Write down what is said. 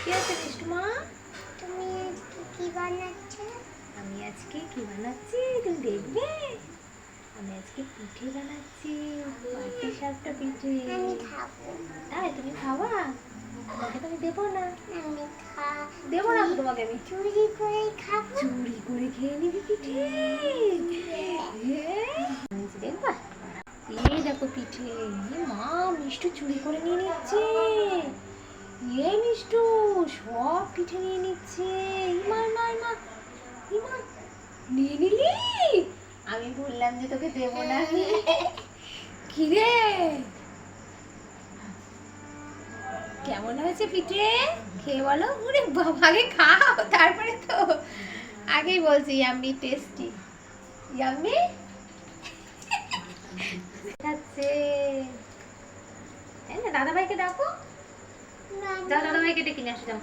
কি আছে মিষ্টু তুমি আজকে কি বানাচ্ছ? আমি আজকে কি বানাচ্ছি? তুমি দেখবে। আমি আজকে পিঠে বানাচ্ছি। পাটি সাপটা পিঠে। আমি খাব। তাই তুমি তোমাকে তো আমি দেবো না। আমি খা দেবো না তোমাকে আমি। চুরি করে খাব? চুরি করে খেয়ে নিবি পিঠে। হ্যাঁ। দেখবা এই দেখো পিঠে। মা মিষ্টু চুরি করে নিয়ে নিচ্ছে। সব পিঠে নিয়ে নিচ্ছে। ইমা ইমা ইমা ইমা নিয়ে নিলি? আমি বললাম যে তোকে দেবো না। কি রে কেমন হয়েছে পিঠে? খেয়ে বলো। ওরে বাবা, আগে খাও, তারপরে তো। আগেই বলছি ইয়াম্মি টেস্টি ইয়াম্মি খাচ্ছে দাদাভাইকে ডাকো। না, দাদা দাদাভাইকে ডেকে নিয়ে আসো যাও।